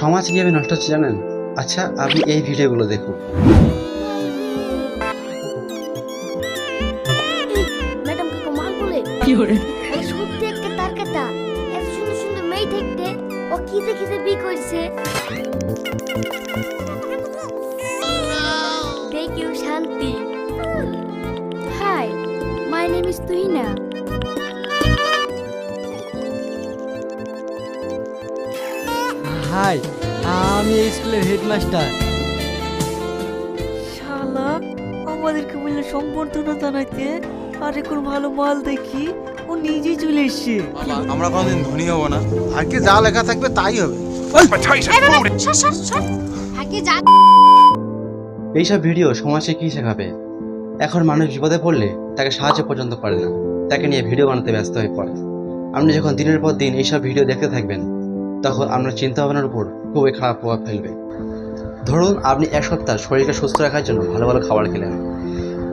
সমাজ কীভাবে নষ্ট হচ্ছে জানেন? আচ্ছা আপনি এই ভিডিওগুলো দেখুন। সত্যি একটা তার কাটা এত সুন্দর সুন্দর মেয়ে হাই আমি এই স্কুলের হেডমাস্টার। শালা আমাদেরকে বললে সম্বর্ধনা জানাইতে? আর এখন ভালো মাল দেখি ও নিজেই চলে এসছে। আমরা কোনোদিন ধনী হব না। আজকে যা লেখা থাকবে তাই হবে। এইসব ভিডিও সমাজে কি শেখাবে? এখন মানুষ বিপদে পড়লে তাকে সাহায্য পর্যন্ত করে না। তাকে নিয়ে ভিডিও বানাতে ব্যস্ত হয়ে পড়ে। আপনি যখন দিনের পর দিন এইসব ভিডিও দেখতে থাকবেন তখন আপনার চিন্তা ভাবনার উপর খুবই খারাপ প্রভাব ফেলবে। ধরুন আপনি এক সপ্তাহ শরীরকে সুস্থ রাখার জন্য ভালো ভালো খাবার খেলেন।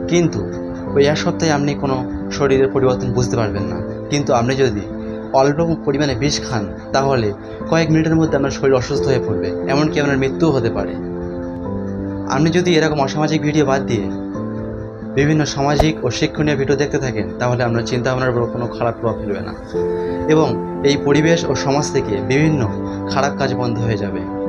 কিন্তু ওই এক সপ্তাহে আপনি কোনো শরীরের পরিবর্তন বুঝতে পারবেন না। কিন্তু আপনি যদি অল্প পরিমাণে বিষ খান, তাহলে কয়েক মিনিটের মধ্যে আপনার শরীর অসুস্থ হয়ে পড়বে, এমনকি আপনার মৃত্যুও হতে পারে। আপনি যদি এরকম অসামাজিক ভিডিও বাদ দিয়ে বিভিন্ন সামাজিক ও শিক্ষণীয় ভিডিও দেখতে থাকেন, তাহলে আপনার চিন্তা ভাবনার উপর কোনো খারাপ প্রভাব ফেলবে না। এবং এই পরিবেশ ও সমাজ থেকে বিভিন্ন খারাপ কাজ বন্ধ হয়ে যাবে।